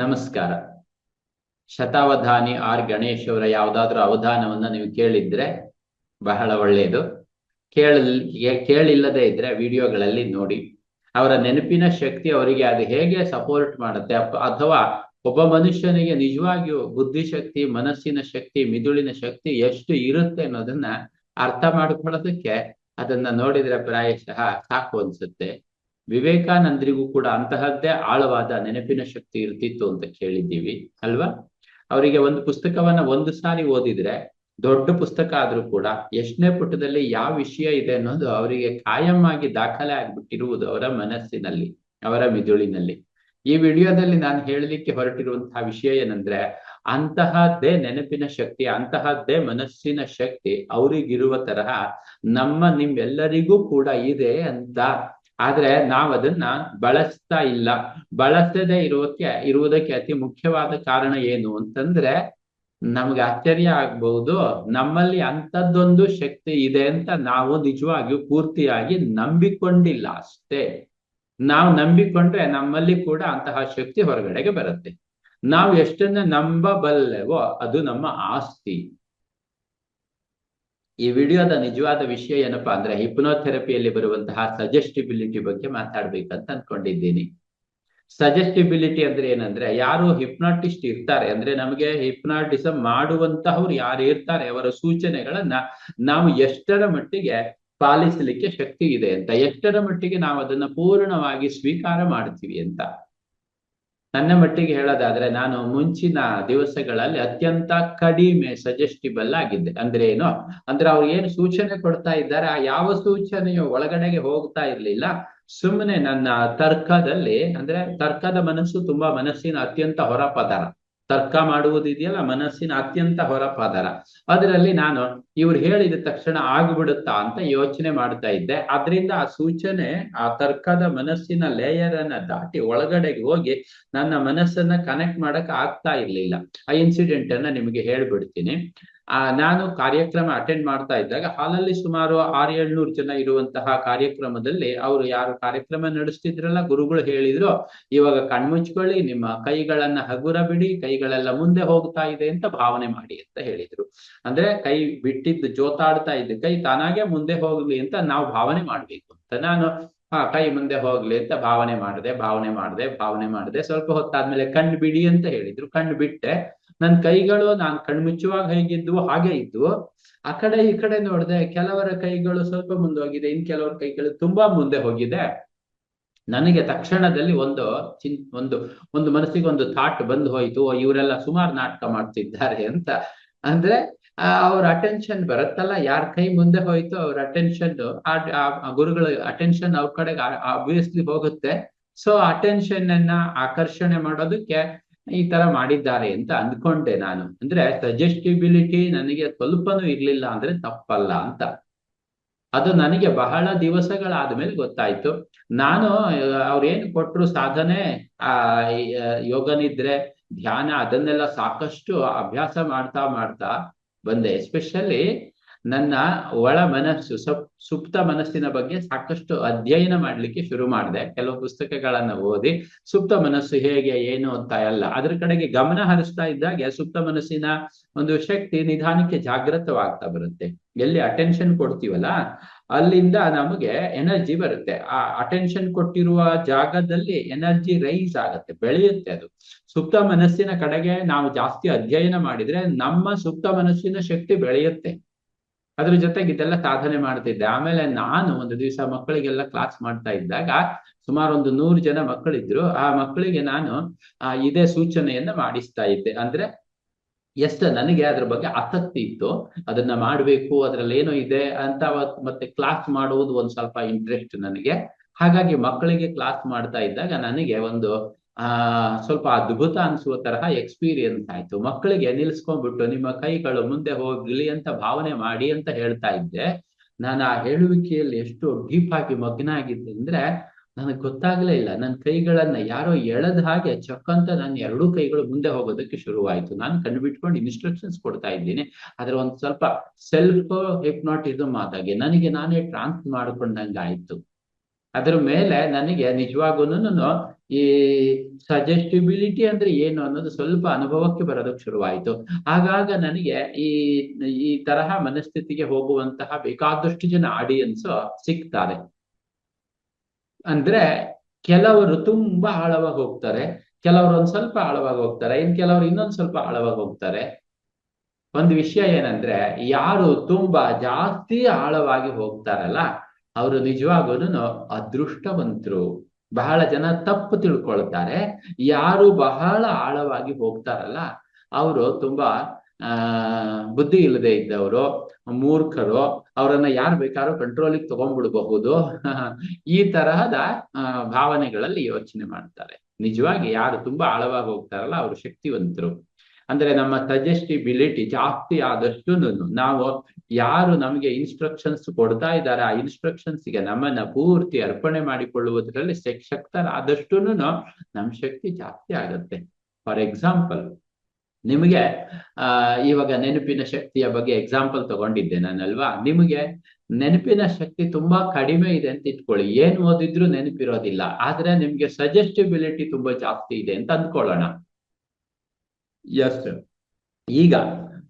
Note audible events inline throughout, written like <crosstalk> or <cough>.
ನಮಸ್ಕಾರ. ಶತಾವಧಾನಿ ಆರ್ ಗಣೇಶ್ ಅವರ ಯಾವುದಾದ್ರೂ ಅವಧಾನವನ್ನ ನೀವು ಕೇಳಿದ್ರೆ ಬಹಳ ಒಳ್ಳೆಯದು ಕೇಳ ಕೇಳಿಲ್ಲದೆ ಇದ್ರೆ ವಿಡಿಯೋಗಳಲ್ಲಿ ನೋಡಿ. ಅವರ ನೆನಪಿನ ಶಕ್ತಿ ಅವರಿಗೆ ಅದು ಹೇಗೆ ಸಪೋರ್ಟ್ ಮಾಡುತ್ತೆ? ಅಥವಾ ಒಬ್ಬ ಮನುಷ್ಯನಿಗೆ ನಿಜವಾಗಿಯೂ ಬುದ್ಧಿಶಕ್ತಿ, ಮನಸ್ಸಿನ ಶಕ್ತಿ, ಮಿದುಳಿನ ಶಕ್ತಿ ಎಷ್ಟು ಇರುತ್ತೆ ಅನ್ನೋದನ್ನ ಅರ್ಥ ಮಾಡ್ಕೊಳ್ಳೋದಕ್ಕೆ ಅದನ್ನ ನೋಡಿದ್ರೆ ಪ್ರಾಯಶಃ ಸಾಕು ಅನ್ಸುತ್ತೆ. ವಿವೇಕಾನಂದರಿಗೂ ಕೂಡ ಅಂತಹದ್ದೇ ಆಳವಾದ ನೆನಪಿನ ಶಕ್ತಿ ಇರ್ತಿತ್ತು ಅಂತ ಕೇಳಿದ್ದೀವಿ, ಅಲ್ವಾ? ಅವರಿಗೆ ಒಂದು ಪುಸ್ತಕವನ್ನ ಒಂದು ಸಾರಿ ಓದಿದ್ರೆ, ದೊಡ್ಡ ಪುಸ್ತಕ ಆದ್ರೂ ಕೂಡ ಎಷ್ಟನೇ ಪುಟದಲ್ಲಿ ಯಾವ ವಿಷಯ ಇದೆ ಅನ್ನೋದು ಅವರಿಗೆ ಕಾಯಂ ಆಗಿ ದಾಖಲೆ ಆಗ್ಬಿಟ್ಟಿರುವುದು ಅವರ ಮನಸ್ಸಿನಲ್ಲಿ, ಅವರ ಮಿದುಳಿನಲ್ಲಿ. ಈ ವಿಡಿಯೋದಲ್ಲಿ ನಾನು ಹೇಳಲಿಕ್ಕೆ ಹೊರಟಿರುವಂತಹ ವಿಷಯ ಏನಂದ್ರೆ, ಅಂತಹದ್ದೇ ನೆನಪಿನ ಶಕ್ತಿ, ಅಂತಹದ್ದೇ ಮನಸ್ಸಿನ ಶಕ್ತಿ ಅವರಿಗಿರುವ ತರಹ ನಮ್ಮ ನಿಮ್ಮೆಲ್ಲರಿಗೂ ಕೂಡ ಇದೆ ಅಂತ ಆದ್ರೆ ನಾವ್ ಅದನ್ನ ಬಳಸ್ತಾ ಇಲ್ಲ. ಬಳಸದೆ ಇರೋಕೆ, ಇರುವುದಕ್ಕೆ ಅತಿ ಮುಖ್ಯವಾದ ಕಾರಣ ಏನು ಅಂತಂದ್ರೆ, ನಮ್ಗೆ ಆಶ್ಚರ್ಯ ಆಗ್ಬಹುದು ನಮ್ಮಲ್ಲಿ ಅಂತದ್ದೊಂದು ಶಕ್ತಿ ಇದೆ ಅಂತ ನಾವು ನಿಜವಾಗಿಯೂ ಪೂರ್ತಿಯಾಗಿ ನಂಬಿಕೊಂಡಿಲ್ಲ ಅಷ್ಟೇ. ನಾವು ನಂಬಿಕೊಂಡ್ರೆ ನಮ್ಮಲ್ಲಿ ಕೂಡ ಅಂತಹ ಶಕ್ತಿ ಹೊರಗಡೆಗೆ ಬರುತ್ತೆ. ನಾವು ಎಷ್ಟನ್ನ ನಂಬಬಲ್ಲೆವೋ ಅದು ನಮ್ಮ ಆಸ್ತಿ. ಈ ವಿಡಿಯೋದ ನಿಜವಾದ ವಿಷಯ ಏನಪ್ಪಾ ಅಂದ್ರೆ ಹಿಪ್ನೋಥೆರಪಿಯಲ್ಲಿ ಬರುವಂತಹ ಸಜೆಸ್ಟಿಬಿಲಿಟಿ ಬಗ್ಗೆ ಮಾತಾಡ್ಬೇಕಂತ ಅನ್ಕೊಂಡಿದ್ದೀನಿ. ಸಜೆಸ್ಟಿಬಿಲಿಟಿ ಅಂದ್ರೆ ಏನಂದ್ರೆ ಯಾರು ಹಿಪ್ನಾಟಿಸ್ಟ್ ಇರ್ತಾರೆ ಅಂದ್ರೆ ನಮಗೆ ಹಿಪ್ನಾಟಿಸಂ ಮಾಡುವಂತಹವ್ರು ಯಾರು ಇರ್ತಾರೆ ಅವರ ಸೂಚನೆಗಳನ್ನ ನಾವು ಎಷ್ಟರ ಮಟ್ಟಿಗೆ ಪಾಲಿಸಲಿಕ್ಕೆ ಶಕ್ತಿ ಇದೆ ಅಂತ, ಎಷ್ಟರ ಮಟ್ಟಿಗೆ ನಾವು ಅದನ್ನ ಪೂರ್ಣವಾಗಿ ಸ್ವೀಕಾರ ಮಾಡ್ತೀವಿ ಅಂತ. ನನ್ನ ಮಟ್ಟಿಗೆ ಹೇಳೋದಾದ್ರೆ ನಾನು ಮುಂಚಿನ ದಿವಸಗಳಲ್ಲಿ ಅತ್ಯಂತ ಕಡಿಮೆ ಸಜೆಸ್ಟಿಬಲ್ ಆಗಿದ್ದೆ. ಅಂದ್ರೆ ಏನು? ಅಂದ್ರೆ ಅವ್ರು ಏನು ಸೂಚನೆ ಕೊಡ್ತಾ ಇದ್ದಾರೆ, ಆ ಯಾವ ಸೂಚನೆಯು ಒಳಗಡೆಗೆ ಹೋಗ್ತಾ ಇರ್ಲಿಲ್ಲ. ಸುಮ್ಮನೆ ನನ್ನ ತರ್ಕದಲ್ಲಿ, ಅಂದ್ರೆ ತರ್ಕದ ಮನಸ್ಸು ತುಂಬಾ ಮನಸ್ಸಿನ ಅತ್ಯಂತ ಹೊರ ಪದರ ತರ್ಕ ಮಾಡುವುದಿದೆಯಲ್ಲ ಮನಸ್ಸಿನ ಅತ್ಯಂತ ಹೊರ ಪದರ ಅದರಲ್ಲಿ ನಾನು ಇವ್ರು ಹೇಳಿದ ತಕ್ಷಣ ಆಗ್ಬಿಡುತ್ತಾ ಅಂತ ಯೋಚನೆ ಮಾಡ್ತಾ ಇದ್ದೆ. ಅದರಿಂದ ಆ ಸೂಚನೆ, ಆ ತರ್ಕದ ಮನಸ್ಸಿನ ಲೇಯರ್ ಅನ್ನ ದಾಟಿ ಒಳಗಡೆಗೆ ಹೋಗಿ ನನ್ನ ಮನಸ್ಸನ್ನ ಕನೆಕ್ಟ್ ಮಾಡಕ್ ಆಗ್ತಾ ಇರ್ಲಿಲ್ಲ. ಆ ಇನ್ಸಿಡೆಂಟ್ ಅನ್ನ ನಿಮಗೆ ಹೇಳ್ಬಿಡ್ತೀನಿ. ನಾನು ಕಾರ್ಯಕ್ರಮ ಅಟೆಂಡ್ ಮಾಡ್ತಾ ಇದ್ದಾಗ ಹಾಲಲ್ಲಿ ಸುಮಾರು ಆರ್ ಏಳ್ನೂರು ಜನ ಇರುವಂತಹ ಕಾರ್ಯಕ್ರಮದಲ್ಲಿ ಅವರು ಯಾರು ಕಾರ್ಯಕ್ರಮ ನಡೆಸ್ತಿದ್ರಲ್ಲ, ಗುರುಗಳು ಹೇಳಿದ್ರು, ಇವಾಗ ಕಣ್ಮುಚ್ಕೊಳ್ಳಿ, ನಿಮ್ಮ ಕೈಗಳನ್ನ ಹಗುರ ಬಿಡಿ ಕೈಗಳೆಲ್ಲ ಮುಂದೆ ಹೋಗ್ತಾ ಇದೆ ಅಂತ ಭಾವನೆ ಮಾಡಿ ಅಂತ ಹೇಳಿದ್ರು. ಅಂದ್ರೆ ಕೈ ಬಿಟ್ಟಿದ್ದು ಜೋತಾಡ್ತಾ ಇದ್ದ ಕೈ ತಾನಾಗೆ ಮುಂದೆ ಹೋಗ್ಲಿ ಅಂತ ನಾವು ಭಾವನೆ ಮಾಡ್ಬೇಕು ಅಂತ. ನಾನು, ಹಾ, ಕೈ ಮುಂದೆ ಹೋಗ್ಲಿ ಅಂತ ಭಾವನೆ ಮಾಡಿದೆ ಭಾವನೆ ಮಾಡಿದೆ ಭಾವನೆ ಮಾಡಿದೆ, ಸ್ವಲ್ಪ ಹೊತ್ತಾದ್ಮೇಲೆ ಕಣ್ಣು ಬಿಡಿ ಅಂತ ಹೇಳಿದ್ರು. ಕಣ್ಣು ಬಿಟ್ಟೆ ನನ್ ಕೈಗಳು ನಾನ್ ಕಣ್ಮುಚ್ಚುವಾಗ ಹೇಗಿದ್ವು ಹಾಗೆ ಇದ್ವು. ಆ ಕಡೆ ಈ ಕಡೆ ನೋಡಿದೆ ಕೆಲವರ ಕೈಗಳು ಸ್ವಲ್ಪ ಮುಂದೆ ಹೋಗಿದೆ ಇನ್ ಕೆಲವರ ಕೈಗಳು ತುಂಬಾ ಮುಂದೆ ಹೋಗಿದೆ. ನನಗೆ ತಕ್ಷಣದಲ್ಲಿ ಒಂದು ಚಿನ್, ಒಂದು ಒಂದು ಮನಸ್ಸಿಗೆ ಒಂದು ಥಾಟ್ ಬಂದು ಹೋಯ್ತು ಇವರೆಲ್ಲ ಸುಮಾರು ನಾಟಕ ಮಾಡ್ತಿದ್ದಾರೆ ಅಂತ. ಅಂದ್ರೆ ಅವ್ರ ಅಟೆನ್ಷನ್ ಬರುತ್ತಲ್ಲ, ಯಾರ ಕೈ ಮುಂದೆ ಹೋಯ್ತು ಅವ್ರ ಅಟೆನ್ಷನ್ ಆ ಗುರುಗಳ ಅಟೆನ್ಷನ್ ಅವ್ರ ಕಡೆಗೆ ಆಬ್ವಿಯಸ್ಲಿ ಹೋಗುತ್ತೆ. ಸೊ ಅಟೆನ್ಷನ್ ಅನ್ನ ಆಕರ್ಷಣೆ ಮಾಡೋದಕ್ಕೆ ಈ ತರ ಮಾಡಿದ್ದಾರೆ ಅಂತ ಅಂದ್ಕೊಂಡೆ ನಾನು. ಅಂದ್ರೆ ಸಜೆಸ್ಟಿಬಿಲಿಟಿ ನನಗೆ ಸ್ವಲ್ಪನೂ ಇರ್ಲಿಲ್ಲ ಅಂದ್ರೆ ತಪ್ಪಲ್ಲ ಅಂತ. ಅದು ನನಗೆ ಬಹಳ ದಿವಸಗಳಾದ ಮೇಲೆ ಗೊತ್ತಾಯ್ತು. ನಾನು ಅವ್ರೇನು ಕೊಟ್ಟರು ಸಾಧನೆ, ಆ ಯೋಗನಿದ್ರೆ, ಧ್ಯಾನ, ಅದನ್ನೆಲ್ಲ ಸಾಕಷ್ಟು ಅಭ್ಯಾಸ ಮಾಡ್ತಾ ಮಾಡ್ತಾ ಬಂದೆ. ಎಸ್ಪೆಷಲಿ ನನ್ನ ಒಳ ಮನಸ್ಸು, ಸಪ್, ಸುಪ್ತ ಮನಸ್ಸಿನ ಬಗ್ಗೆ ಸಾಕಷ್ಟು ಅಧ್ಯಯನ ಮಾಡ್ಲಿಕ್ಕೆ ಶುರು ಮಾಡಿದೆ. ಕೆಲವು ಪುಸ್ತಕಗಳನ್ನ ಓದಿ, ಸುಪ್ತ ಮನಸ್ಸು ಹೇಗೆ, ಏನು ಅಂತ ಎಲ್ಲ. ಅದ್ರ ಕಡೆಗೆ ಗಮನ ಹರಿಸ್ತಾ ಇದ್ದಾಗ ಸುಪ್ತ ಮನಸ್ಸಿನ ಒಂದು ಶಕ್ತಿ ನಿಧಾನಕ್ಕೆ ಜಾಗೃತವಾಗ್ತಾ ಬರುತ್ತೆ. ಎಲ್ಲಿ ಅಟೆನ್ಷನ್ ಕೊಡ್ತೀವಲ್ಲ, ಅಲ್ಲಿಂದ ನಮಗೆ ಎನರ್ಜಿ ಬರುತ್ತೆ. ಆ ಅಟೆನ್ಷನ್ ಕೊಟ್ಟಿರುವ ಜಾಗದಲ್ಲಿ ಎನರ್ಜಿ ರೈಸ್ ಆಗುತ್ತೆ, ಬೆಳೆಯುತ್ತೆ ಅದು. ಸುಪ್ತ ಮನಸ್ಸಿನ ಕಡೆಗೆ ನಾವು ಜಾಸ್ತಿ ಅಧ್ಯಯನ ಮಾಡಿದ್ರೆ ನಮ್ಮ ಸುಪ್ತ ಮನಸ್ಸಿನ ಶಕ್ತಿ ಬೆಳೆಯುತ್ತೆ. ಅದ್ರ ಜೊತೆಗೆ ಇದೆಲ್ಲ ಸಾಧನೆ ಮಾಡ್ತಿದ್ದೆ. ಆಮೇಲೆ ನಾನು ಒಂದು ದಿವಸ ಮಕ್ಕಳಿಗೆಲ್ಲ ಕ್ಲಾಸ್ ಮಾಡ್ತಾ ಇದ್ದಾಗ ಸುಮಾರು ಒಂದು ನೂರು ಜನ ಮಕ್ಕಳಿದ್ರು. ಆ ಮಕ್ಕಳಿಗೆ ನಾನು, ಆ, ಇದೇ ಸೂಚನೆಯನ್ನ ಮಾಡಿಸ್ತಾ ಇದ್ದೆ. ಅಂದ್ರೆ ಎಷ್ಟ ನನಗೆ ಅದ್ರ ಬಗ್ಗೆ ಆಸಕ್ತಿ ಇತ್ತು. ಅದನ್ನ ಮಾಡ್ಬೇಕು, ಅದ್ರಲ್ಲಿ ಏನೋ ಇದೆ ಅಂತ ಮತ್ತೆ ಕ್ಲಾಸ್ ಮಾಡುವುದು ಒಂದ್ ಸ್ವಲ್ಪ ಇಂಟ್ರೆಸ್ಟ್ ನನಗೆ. ಹಾಗಾಗಿ ಮಕ್ಕಳಿಗೆ ಕ್ಲಾಸ್ ಮಾಡ್ತಾ ಇದ್ದಾಗ ನನಗೆ ಒಂದು ಆ, ಸ್ವಲ್ಪ ಅದ್ಭುತ ಅನ್ಸುವ ತರಹ ಎಕ್ಸ್ಪೀರಿಯನ್ಸ್ ಆಯ್ತು. ಮಕ್ಕಳಿಗೆ ನಿಲ್ಸ್ಕೊಂಡ್ಬಿಟ್ಟು ನಿಮ್ಮ ಕೈಗಳು ಮುಂದೆ ಹೋಗ್ಲಿ ಅಂತ ಭಾವನೆ ಮಾಡಿ ಅಂತ ಹೇಳ್ತಾ ಇದ್ದೆ. ನಾನು ಆ ಹೇಳುವಿಕೆಯಲ್ಲಿ ಎಷ್ಟು ಡೀಪ್ ಆಗಿ ಮಗ್ನ ಆಗಿದ್ದೆ ಅಂದ್ರೆ ನನಗೆ ಗೊತ್ತಾಗ್ಲೇ ಇಲ್ಲ. ನನ್ನ ಕೈಗಳನ್ನ ಯಾರೋ ಎಳೆದ ಹಾಗೆ ಚಕ್ಕಂತ ನನ್ನ ಎರಡೂ ಕೈಗಳು ಮುಂದೆ ಹೋಗೋದಕ್ಕೆ ಶುರುವಾಯ್ತು. ನಾನು ಕಂಡುಬಿಟ್ಕೊಂಡು ಬಿಟ್ಕೊಂಡು ಇನ್ಸ್ಟ್ರಕ್ಷನ್ಸ್ ಕೊಡ್ತಾ ಇದ್ದೀನಿ. ಆದ್ರೆ ಒಂದ್ ಸ್ವಲ್ಪ ಸೆಲ್ಫ್ ಹಿಪ್ನಾಟಿಸಮ್ ಆದಾಗೆ ನನಗೆ ನಾನೇ ಟ್ರಾನ್ಸ್ ಮಾಡ್ಕೊಂಡಂಗೆ ಆಯ್ತು ಅದ್ರ ಮೇಲೆ ನನಗೆ ನಿಜವಾಗೂನು ಈ ಸಜೆಸ್ಟಿಬಿಲಿಟಿ ಅಂದ್ರೆ ಏನು ಅನ್ನೋದು ಸ್ವಲ್ಪ ಅನುಭವಕ್ಕೆ ಬರೋದಕ್ಕೆ ಶುರುವಾಯಿತು. ಆಗಾಗ ನನಗೆ ಈ ಈ ತರಹ ಮನಸ್ಥಿತಿಗೆ ಹೋಗುವಂತಹ ಬೇಕಾದಷ್ಟು ಜನ ಆಡಿಯನ್ಸ್ ಸಿಗ್ತಾರೆ. ಅಂದ್ರೆ ಕೆಲವರು ತುಂಬಾ ಆಳವಾಗಿ ಹೋಗ್ತಾರೆ, ಕೆಲವರು ಒಂದ್ ಸ್ವಲ್ಪ ಆಳವಾಗಿ ಹೋಗ್ತಾರೆ, ಇನ್ ಕೆಲವರು ಇನ್ನೊಂದ್ ಸ್ವಲ್ಪ ಆಳವಾಗಿ ಹೋಗ್ತಾರೆ. ಒಂದು ವಿಷಯ ಏನಂದ್ರೆ, ಯಾರು ತುಂಬಾ ಜಾಸ್ತಿ ಆಳವಾಗಿ ಹೋಗ್ತಾರಲ್ಲ ಅವರು ನಿಜವಾಗೂನು ಅದೃಷ್ಟವಂತರು. ಬಹಳ ಜನ ತಪ್ಪು ತಿಳ್ಕೊಳ್ತಾರೆ. ಯಾರು ಬಹಳ ಆಳವಾಗಿ ಹೋಗ್ತಾರಲ್ಲ, ಅವರು ತುಂಬಾ, ಆ, ಬುದ್ಧಿ ಇಲ್ಲದೆ ಇದ್ದವರು, ಮೂರ್ಖರು, ಅವರನ್ನ ಯಾರು ಬೇಕಾದ್ರೂ ಕಂಟ್ರೋಲಿಗೆ ತಗೊಂಡ್ಬಿಡಬಹುದು. ಈ ತರಹದ ಭಾವನೆಗಳಲ್ಲಿ ಯೋಚನೆ ಮಾಡ್ತಾರೆ. ನಿಜವಾಗಿ ಯಾರು ತುಂಬಾ ಆಳವಾಗಿ ಹೋಗ್ತಾರಲ್ಲ, ಅವರು ಶಕ್ತಿವಂತರು. ಅಂದ್ರೆ ನಮ್ಮ ಸಜೆಸ್ಟಿಬಿಲಿಟಿ ಜಾಸ್ತಿ ಆದಷ್ಟು ನಾವು ಯಾರು ನಮಗೆ ಇನ್ಸ್ಟ್ರಕ್ಷನ್ಸ್ ಕೊಡ್ತಾ ಇದ್ದಾರೆ ಆ ಇನ್ಸ್ಟ್ರಕ್ಷನ್ಸ್ಗೆ ನಮ್ಮನ್ನ ಪೂರ್ತಿ ಅರ್ಪಣೆ ಮಾಡಿಕೊಳ್ಳುವುದರಲ್ಲಿ ಶಕ್ತರಾದಷ್ಟು ನಮ್ಮ ಶಕ್ತಿ ಜಾಸ್ತಿ ಆಗುತ್ತೆ. ಫಾರ್ ಎಕ್ಸಾಂಪಲ್ ನಿಮಗೆ ಆ ಇವಾಗ ನೆನಪಿನ ಶಕ್ತಿಯ ಬಗ್ಗೆ ಎಕ್ಸಾಂಪಲ್ ತಗೊಂಡಿದ್ದೆ ನಾನಲ್ವಾ? ನಿಮಗೆ ನೆನಪಿನ ಶಕ್ತಿ ತುಂಬಾ ಕಡಿಮೆ ಇದೆ ಅಂತ ಇಟ್ಕೊಳ್ಳಿ. ಏನ್ ಓದಿದ್ರು ನೆನಪಿರೋದಿಲ್ಲ. ಆದ್ರೆ ನಿಮ್ಗೆ ಸಜೆಸ್ಟಿಬಿಲಿಟಿ ತುಂಬಾ ಜಾಸ್ತಿ ಇದೆ ಅಂತ ಅಂದ್ಕೊಳ್ಳೋಣ. ಎಸ್ ಈಗ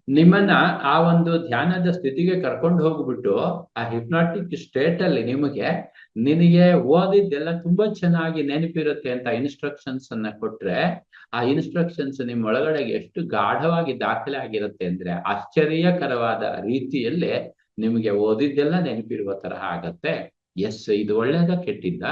ನಿಮ್ಮನ್ನ ಆ ಒಂದು ಧ್ಯಾನದ ಸ್ಥಿತಿಗೆ ಕರ್ಕೊಂಡು ಹೋಗ್ಬಿಟ್ಟು ಆ ಹಿಪ್ನಾಟಿಕ್ ಸ್ಟೇಟ್ ಅಲ್ಲಿ ನಿಮಗೆ ನಿನಗೆ ಓದಿದ್ದೆಲ್ಲ ತುಂಬಾ ಚೆನ್ನಾಗಿ ನೆನಪಿರುತ್ತೆ ಅಂತ ಇನ್ಸ್ಟ್ರಕ್ಷನ್ಸ್ ಅನ್ನ ಕೊಟ್ರೆ, ಆ ಇನ್ಸ್ಟ್ರಕ್ಷನ್ಸ್ ನಿಮ್ಮ ಒಳಗಡೆಗೆ ಎಷ್ಟು ಗಾಢವಾಗಿ ದಾಖಲೆ ಆಗಿರುತ್ತೆ ಅಂದ್ರೆ ಆಶ್ಚರ್ಯಕರವಾದ ರೀತಿಯಲ್ಲಿ ನಿಮಗೆ ಓದಿದ್ದೆಲ್ಲ ನೆನಪಿರುವ ತರಹ ಆಗತ್ತೆ. ಎಸ್ ಇದು ಒಳ್ಳೇದ ಕೆಟ್ಟಿದ್ದ?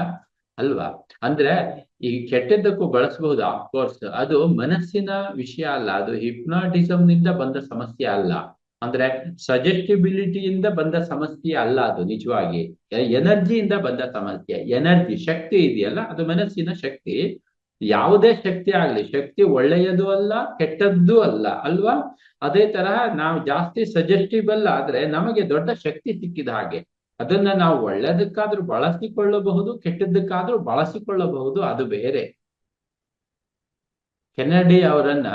ಅಲ್ವಾ? ಅಂದ್ರೆ ಈ ಕೆಟ್ಟದ್ದಕ್ಕೂ ಬಳಸಬಹುದು ಅಫ್ಕೋರ್ಸ್ ಅದು ಮನಸ್ಸಿನ ವಿಷಯ ಅಲ್ಲ, ಅದು ಹಿಪ್ನಾಟಿಸಮ್ನಿಂದ ಬಂದ ಸಮಸ್ಯೆ ಅಲ್ಲ. ಅಂದ್ರೆ ಸಜೆಸ್ಟಿಬಿಲಿಟಿಯಿಂದ ಬಂದ ಸಮಸ್ಯೆ ಅಲ್ಲ ಅದು, ನಿಜವಾಗಿ. ಎನರ್ಜಿಯಿಂದ ಬಂದ ಸಮಸ್ಯೆ, ಎನರ್ಜಿ, ಶಕ್ತಿ ಇದೆಯಲ್ಲ, ಅದು ಮನಸ್ಸಿನ ಶಕ್ತಿ. ಯಾವುದೇ ಶಕ್ತಿ ಆಗ್ಲಿ, ಶಕ್ತಿ ಒಳ್ಳೆಯದು ಅಲ್ಲ, ಕೆಟ್ಟದ್ದು ಅಲ್ಲ, ಅಲ್ವಾ? ಅದೇ ತರಹ ನಾವು ಜಾಸ್ತಿ ಸಜೆಸ್ಟಿಬಲ್ ಆದ್ರೆ ನಮಗೆ ದೊಡ್ಡ ಶಕ್ತಿ ಸಿಕ್ಕಿದ ಹಾಗೆ. ಅದನ್ನ ನಾವು ಒಳ್ಳೆದಕ್ಕಾದ್ರೂ ಬಳಸಿಕೊಳ್ಳಬಹುದು, ಕೆಟ್ಟದ್ದಕ್ಕಾದ್ರೂ ಬಳಸಿಕೊಳ್ಳಬಹುದು, ಅದು ಬೇರೆ. ಕೆನಡಿ ಅವರನ್ನ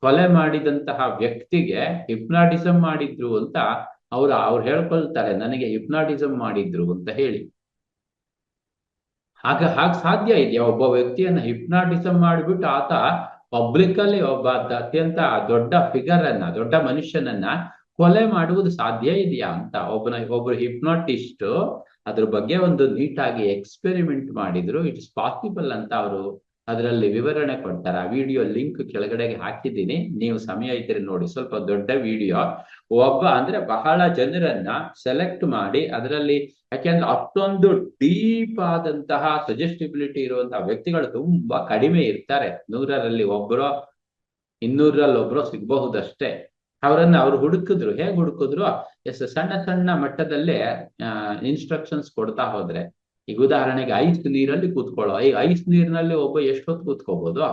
ಕೊಲೆ ಮಾಡಿದಂತಹ ವ್ಯಕ್ತಿಗೆ ಹಿಪ್ನಾಟಿಸಮ್ ಮಾಡಿದ್ರು ಅಂತ ಅವ್ರು ಅವ್ರು ಹೇಳ್ಕೊಳ್ತಾರೆ, ನನಗೆ ಹಿಪ್ನಾಟಿಸಮ್ ಮಾಡಿದ್ರು ಅಂತ ಹೇಳಿ. ಹಾಗ, ಹಾಗೆ ಸಾಧ್ಯ ಇದೆಯಾ ಒಬ್ಬ ವ್ಯಕ್ತಿಯನ್ನ ಹಿಪ್ನಾಟಿಸಮ್ ಮಾಡಿಬಿಟ್ಟು ಆತ ಪಬ್ಲಿಕ್ ಅಲ್ಲಿ ಒಬ್ಬ ಅತ್ಯಂತ ದೊಡ್ಡ ಫಿಗರ್ ಅನ್ನ, ದೊಡ್ಡ ಮನುಷ್ಯನನ್ನ ಕೊಲೆ ಮಾಡುವುದು ಸಾಧ್ಯ ಇದೆಯಾ ಅಂತ. ಒಬ್ಬನ, ಒಬ್ರು ಹಿಪ್ನಾಟಿಸ್ಟ್ ಅದ್ರ ಬಗ್ಗೆ ಒಂದು ನೀಟಾಗಿ ಎಕ್ಸ್ಪೆರಿಮೆಂಟ್ ಮಾಡಿದ್ರು. ಇಟ್ಸ್ ಪಾಸಿಬಲ್ ಅಂತ ಅವರು ಅದರಲ್ಲಿ ವಿವರಣೆ ಕೊಡ್ತಾರೆ. ಆ ವಿಡಿಯೋ ಲಿಂಕ್ ಕೆಳಗಡೆಗೆ ಹಾಕಿದ್ದೀನಿ. ನೀವು ಸಮಯ ಇದ್ರೆ ನೋಡಿ. ಸ್ವಲ್ಪ ದೊಡ್ಡ ವಿಡಿಯೋ ಒಬ್ಬ ಅಂದ್ರೆ ಬಹಳ ಜನರನ್ನ ಸೆಲೆಕ್ಟ್ ಮಾಡಿ ಅದರಲ್ಲಿ ಯಾಕೆಂದ್ರೆ ಅಷ್ಟೊಂದು ಡೀಪ್ ಆದಂತಹ ಸಜೆಸ್ಟಿಬಿಲಿಟಿ ಇರುವಂತಹ ವ್ಯಕ್ತಿಗಳು ತುಂಬಾ ಕಡಿಮೆ ಇರ್ತಾರೆ. ನೂರರಲ್ಲಿ ಒಬ್ಬರೋ ಇನ್ನೂರಲ್ಲಿ ಒಬ್ರು ಸಿಗಬಹುದಷ್ಟೇ. ಅವರನ್ನ ಅವ್ರು ಹುಡುಕಿದ್ರು. ಹೇಗೆ ಹುಡುಕಿದ್ರು? ಎಸ್, ಸಣ್ಣ ಸಣ್ಣ ಮಟ್ಟದಲ್ಲೇ ಇನ್ಸ್ಟ್ರಕ್ಷನ್ಸ್ ಕೊಡ್ತಾ ಹೋದ್ರೆ. ಈಗ ಉದಾಹರಣೆಗೆ ಐಸ್ ನೀರಲ್ಲಿ ಕೂತ್ಕೊಳ್ಳೋ. ಈ ಐಸ್ ನೀರಿನಲ್ಲಿ ಒಬ್ಬ ಎಷ್ಟೊತ್ತು ಕೂತ್ಕೋಬಹುದು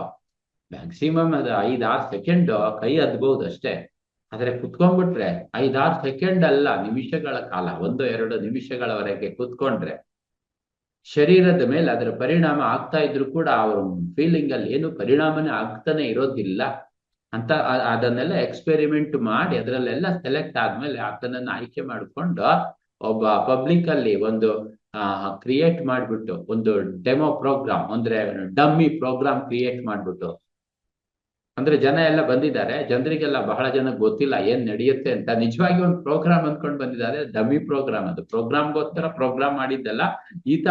ಮ್ಯಾಕ್ಸಿಮಮ್ ಅದು ಐದಾರು ಸೆಕೆಂಡ್ ಕೈ ಅದ್ಬಹುದು ಅಷ್ಟೇ. ಆದ್ರೆ ಕುತ್ಕೊಂಡ್ಬಿಟ್ರೆ ಐದಾರು ಸೆಕೆಂಡ್ ಅಲ್ಲ, ನಿಮಿಷಗಳ ಕಾಲ, ಒಂದು, ಎರಡು ನಿಮಿಷಗಳವರೆಗೆ ಕುತ್ಕೊಂಡ್ರೆ ಶರೀರದ ಮೇಲೆ ಅದರ ಪರಿಣಾಮ ಆಗ್ತಾ ಇದ್ರು ಕೂಡ ಅವ್ರ ಫೀಲಿಂಗ್ ಅಲ್ಲಿ ಏನು ಪರಿಣಾಮನೇ ಆಗ್ತಾನೆ ಇರೋದಿಲ್ಲ. ಅಂತ ಅದನ್ನೆಲ್ಲ ಎಕ್ಸ್ಪೆರಿಮೆಂಟ್ ಮಾಡಿ ಅದರಲ್ಲೆಲ್ಲ ಸೆಲೆಕ್ಟ್ ಆದ್ಮೇಲೆ ಆತನನ್ನ ಆಯ್ಕೆ ಮಾಡಿಕೊಂಡು ಒಬ್ಬ ಪಬ್ಲಿಕ್ ಅಲ್ಲಿ ಒಂದು ಕ್ರಿಯೇಟ್ ಮಾಡ್ಬಿಟ್ಟು ಒಂದು ಡೆಮೋ ಪ್ರೋಗ್ರಾಮ್ ಅಂದ್ರೆ ಡಮ್ಮಿ ಪ್ರೋಗ್ರಾಮ್ ಕ್ರಿಯೇಟ್ ಮಾಡ್ಬಿಟ್ಟು. ಅಂದ್ರೆ ಜನ ಎಲ್ಲ ಬಂದಿದ್ದಾರೆ, ಜನರಿಗೆಲ್ಲ ಬಹಳ ಜನ ಗೊತ್ತಿಲ್ಲ ಏನ್ ನಡೆಯುತ್ತೆ ಅಂತ. ನಿಜವಾಗಿ ಒಂದು ಪ್ರೋಗ್ರಾಮ್ ಅಂದ್ಕೊಂಡು ಬಂದಿದ್ದಾರೆ ಡಮ್ಮಿ ಪ್ರೋಗ್ರಾಮ್ ಅದು. ಪ್ರೋಗ್ರಾಮ್ಗೋಸ್ಕರ ಪ್ರೋಗ್ರಾಮ್ ಮಾಡಿದ್ದಲ್ಲ, ಈತ